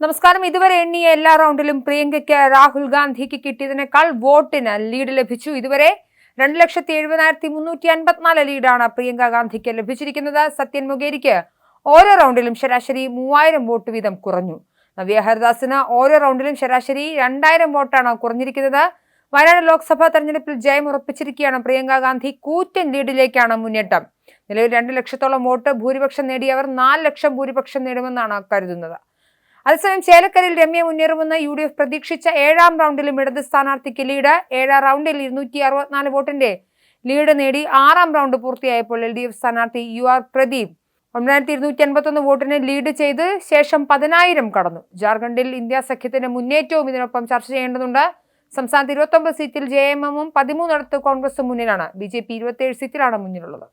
നമസ്കാരം. ഇതുവരെ എണ്ണിയ എല്ലാ റൗണ്ടിലും പ്രിയങ്കയ്ക്ക് രാഹുൽ ഗാന്ധിക്ക് കിട്ടിയതിനേക്കാൾ വോട്ടിന് ലീഡ് ലഭിച്ചു. ഇതുവരെ രണ്ട് ലക്ഷത്തി എഴുപതിനായിരത്തി മുന്നൂറ്റി അൻപത്തിനാല് ലീഡാണ് പ്രിയങ്ക ഗാന്ധിക്ക് ലഭിച്ചിരിക്കുന്നത്. സത്യൻ മുഖേരിക്ക് ഓരോ റൗണ്ടിലും ശരാശരി മൂവായിരം വോട്ട് വീതം കുറഞ്ഞു. നവ്യ ഹരിദാസിന് ഓരോ റൗണ്ടിലും ശരാശരി രണ്ടായിരം വോട്ടാണ് കുറഞ്ഞിരിക്കുന്നത്. വയനാട് ലോക്സഭാ തെരഞ്ഞെടുപ്പിൽ ജയം ഉറപ്പിച്ചിരിക്കുകയാണ് പ്രിയങ്ക ഗാന്ധി. കൂറ്റൻ ലീഡിലേക്കാണ് മുന്നേറ്റം. നിലവിൽ രണ്ട് ലക്ഷത്തോളം വോട്ട് ഭൂരിപക്ഷം നേടിയവർ നാല് ലക്ഷം ഭൂരിപക്ഷം നേടുമെന്നാണ് കരുതുന്നത്. അതേസമയം ചേലക്കരയിൽ രമ്യ മുന്നേറുമെന്ന് യു ഡി എഫ് പ്രതീക്ഷിച്ച ഏഴാം റൗണ്ടിലും ഇടത് സ്ഥാനാർത്ഥിക്ക് ലീഡ്. ഏഴാം റൗണ്ടിൽ ഇരുന്നൂറ്റി അറുപത്തിനാല് വോട്ടിന്റെ ലീഡ് നേടി ആറാം റൗണ്ട് പൂർത്തിയായപ്പോൾ എൽ ഡി എഫ് സ്ഥാനാർത്ഥി യു ആർ പ്രദീപ്. ഒമ്പതിനായിരത്തി ഇരുന്നൂറ്റി അൻപത്തൊന്ന് വോട്ടിന് ലീഡ് ചെയ്ത് ശേഷം പതിനായിരം കടന്നു. ജാർഖണ്ഡിൽ ഇന്ത്യ സഖ്യത്തിന്റെ മുന്നേറ്റവും ഇതിനൊപ്പം ചർച്ച ചെയ്യേണ്ടതുണ്ട്. സംസ്ഥാനത്ത് ഇരുപത്തൊമ്പത് സീറ്റിൽ ജെ എം എമ്മും പതിമൂന്നിടത്ത് കോൺഗ്രസും മുന്നിലാണ്. ബി ജെ പി ഇരുപത്തിയേഴ് സീറ്റിലാണ് മുന്നിലുള്ളത്.